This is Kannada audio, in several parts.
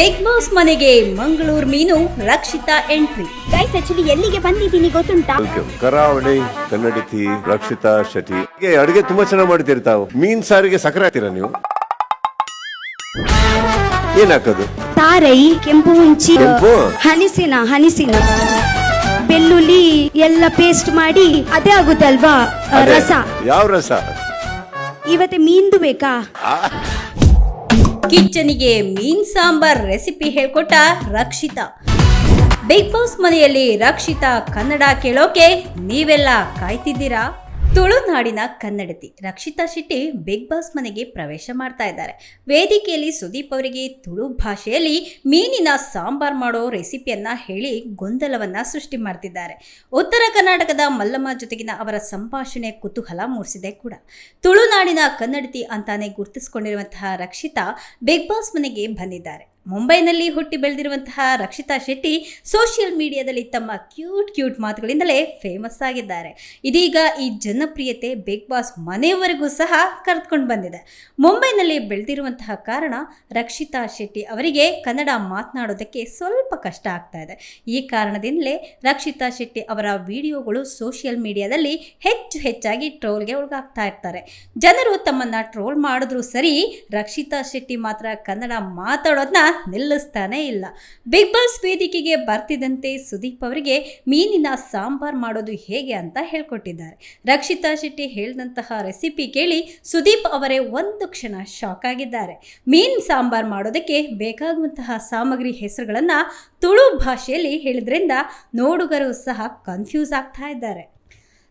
ಬಿಗ್ ಬಾಸ್ ಮನೆಗೆ ಮಂಗಳೂರು ಮೀನು ರಕ್ಷಿತಾ ಎಂಟ್ರಿ. ಗೈಸ್ ಆಕ್ಚುಲಿ ಎಲ್ಲಿಗೆ ಬಂದಿದ್ದೀನಿ ಗೊತ್ತುಂಟಾ? ಕರಾವಳಿ ಕನ್ನಡತಿ ರಕ್ಷಿತಾ ಶೆಟ್ಟಿ. ಹೀಗೆ ಅಡುಗೆ ತುಂಬಾ ಚೆನ್ನಾಗಿ ಮಾಡ್ತೀರಿ ತಾವು. ಮೀನ್ ಸಾರಿಗೆ ಸಕ್ಕರೆ ಹಾಕ್ತೀರಾ ನೀವು? ಏನ್ ಹಾಕೋದು ತಾರೈ ಕೆಂಪು ಹುಂಚಿ ಕೆಂಪು? ಹನಿಸಿನ ಹನಿಸಿನ. ಬೆಳ್ಳುಳ್ಳಿ ಎಲ್ಲ ಪೇಸ್ಟ್ ಮಾಡಿ ಅದೇ ಆಗುತ್ತಲ್ವಾ? ಅದೇ. ರಸ. ಯಾವ ರಸ? ಇವತ್ತೆ ಮೀನ್ದು ಬೇಕಾ? ಕಿಚನಿಗೆ ಮೀನ್ ಸಾಂಬಾರ್ ರೆಸಿಪಿ ಹೇಳ್ಕೊಟ್ಟ ರಕ್ಷಿತಾ. ಬಿಗ್ ಬಾಸ್ ಮನೆಯಲ್ಲಿ ರಕ್ಷಿತಾ ಕನ್ನಡ ಕೇಳೋಕೆ ನೀವೆಲ್ಲ ಕಾಯ್ತಿದ್ದೀರಾ? ತುಳುನಾಡಿನ ಕನ್ನಡತಿ ರಕ್ಷಿತಾ ಶೆಟ್ಟಿ ಬಿಗ್ ಬಾಸ್ ಮನೆಗೆ ಪ್ರವೇಶ ಮಾಡ್ತಾ ಇದ್ದಾರೆ. ವೇದಿಕೆಯಲ್ಲಿ ಸುದೀಪ್ ಅವರಿಗೆ ತುಳು ಭಾಷೆಯಲ್ಲಿ ಮೀನಿನ ಸಾಂಬಾರ್ ಮಾಡೋ ರೆಸಿಪಿಯನ್ನ ಹೇಳಿ ಗೊಂದಲವನ್ನ ಸೃಷ್ಟಿ ಮಾಡ್ತಿದ್ದಾರೆ. ಉತ್ತರ ಕರ್ನಾಟಕದ ಮಲ್ಲಮ್ಮ ಜೊತೆಗಿನ ಅವರ ಸಂಭಾಷಣೆ ಕುತೂಹಲ ಮೂಡಿಸಿದೆ ಕೂಡ. ತುಳುನಾಡಿನ ಕನ್ನಡತಿ ಅಂತಾನೆ ಗುರುತಿಸಿಕೊಂಡಿರುವಂತಹ ರಕ್ಷಿತಾ ಬಿಗ್ ಬಾಸ್ ಮನೆಗೆ ಬಂದಿದ್ದಾರೆ. ಮುಂಬೈನಲ್ಲಿ ಹುಟ್ಟಿ ಬೆಳೆದಿರುವಂತಹ ರಕ್ಷಿತಾ ಶೆಟ್ಟಿ ಸೋಷಿಯಲ್ ಮೀಡಿಯಾದಲ್ಲಿ ತಮ್ಮ ಕ್ಯೂಟ್ ಕ್ಯೂಟ್ ಮಾತುಗಳಿಂದಲೇ ಫೇಮಸ್ ಆಗಿದ್ದಾರೆ. ಇದೀಗ ಈ ಜನಪ್ರಿಯತೆ ಬಿಗ್ ಬಾಸ್ ಮನೆಯವರೆಗೂ ಸಹ ಕರೆದುಕೊಂಡು ಬಂದಿದೆ. ಮುಂಬೈನಲ್ಲಿ ಬೆಳೆದಿರುವಂತಹ ಕಾರಣ ರಕ್ಷಿತಾ ಶೆಟ್ಟಿ ಅವರಿಗೆ ಕನ್ನಡ ಮಾತನಾಡೋದಕ್ಕೆ ಸ್ವಲ್ಪ ಕಷ್ಟ ಆಗ್ತಾ ಇದೆ. ಈ ಕಾರಣದಿಂದಲೇ ರಕ್ಷಿತಾ ಶೆಟ್ಟಿ ಅವರ ವಿಡಿಯೋಗಳು ಸೋಷಿಯಲ್ ಮೀಡಿಯಾದಲ್ಲಿ ಹೆಚ್ಚು ಹೆಚ್ಚಾಗಿ ಟ್ರೋಲ್ಗೆ ಒಳಗಾಗ್ತಾ ಇರ್ತಾರೆ. ಜನರು ತಮ್ಮನ್ನು ಟ್ರೋಲ್ ಮಾಡಿದ್ರೂ ಸರಿ, ರಕ್ಷಿತಾ ಶೆಟ್ಟಿ ಮಾತ್ರ ಕನ್ನಡ ಮಾತಾಡೋದನ್ನ ನಿಲ್ಲಿಸ್ತಾನೇ ಇಲ್ಲ. ಬಿಗ್ ಬಾಸ್ ವೇದಿಕೆಗೆ ಬರ್ತಿದ್ದಂತೆ ಸುದೀಪ್ ಅವರಿಗೆ ಮೀನಿನ ಸಾಂಬಾರ್ ಮಾಡೋದು ಹೇಗೆ ಅಂತ ಹೇಳ್ಕೊಟ್ಟಿದ್ದಾರೆ. ರಕ್ಷಿತಾ ಶೆಟ್ಟಿ ಹೇಳಿದಂತಹ ರೆಸಿಪಿ ಕೇಳಿ ಸುದೀಪ್ ಅವರೇ ಒಂದು ಕ್ಷಣ ಶಾಕ್ ಆಗಿದ್ದಾರೆ. ಮೀನ್ ಸಾಂಬಾರ್ ಮಾಡೋದಕ್ಕೆ ಬೇಕಾಗುವಂತಹ ಸಾಮಗ್ರಿ ಹೆಸರುಗಳನ್ನು ತುಳು ಭಾಷೆಯಲ್ಲಿ ಹೇಳಿದ್ರಿಂದ ನೋಡುಗರು ಸಹ ಕನ್ಫ್ಯೂಸ್ ಆಗ್ತಾ ಇದ್ದಾರೆ.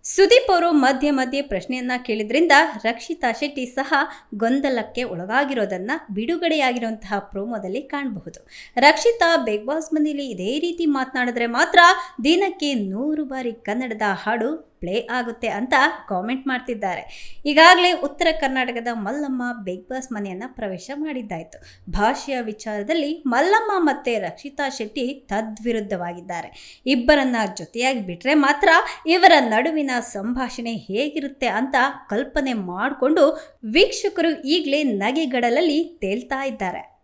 ಸುದೀಪ್ ಅವರು ಮಧ್ಯೆ ಮಧ್ಯೆ ಪ್ರಶ್ನೆಯನ್ನ ಕೇಳಿದ್ರಿಂದ ರಕ್ಷಿತಾ ಶೆಟ್ಟಿ ಸಹ ಗೊಂದಲಕ್ಕೆ ಒಳಗಾಗಿರೋದನ್ನ ಬಿಡುಗಡೆಯಾಗಿರುವಂತಹ ಪ್ರೋಮೋದಲ್ಲಿ ಕಾಣಬಹುದು. ರಕ್ಷಿತಾ ಬಿಗ್ ಬಾಸ್ ಮನೆಯಲ್ಲಿ ಇದೇ ರೀತಿ ಮಾತನಾಡಿದ್ರೆ ಮಾತ್ರ ದಿನಕ್ಕೆ ನೂರು ಬಾರಿ ಕನ್ನಡದ ಹಾಡು ಪ್ಲೇ ಆಗುತ್ತೆ ಅಂತ ಕಾಮೆಂಟ್ ಮಾಡ್ತಿದ್ದಾರೆ. ಈಗಾಗಲೇ ಉತ್ತರ ಕರ್ನಾಟಕದ ಮಲ್ಲಮ್ಮ ಬಿಗ್ ಬಾಸ್ ಮನೆಯನ್ನು ಪ್ರವೇಶ ಮಾಡಿದ್ದಾಯಿತು. ಭಾಷೆಯ ವಿಚಾರದಲ್ಲಿ ಮಲ್ಲಮ್ಮ ಮತ್ತು ರಕ್ಷಿತಾ ಶೆಟ್ಟಿ ತದ್ವಿರುದ್ಧವಾಗಿದ್ದಾರೆ. ಇಬ್ಬರನ್ನ ಜೊತೆಯಾಗಿ ಬಿಟ್ಟರೆ ಮಾತ್ರ ಇವರ ನಡುವಿನ ಸಂಭಾಷಣೆ ಹೇಗಿರುತ್ತೆ ಅಂತ ಕಲ್ಪನೆ ಮಾಡಿಕೊಂಡು ವೀಕ್ಷಕರು ಈಗಲೇ ನಗೆಗಡಲಲ್ಲಿ ತೇಲ್ತಾ ಇದ್ದಾರೆ.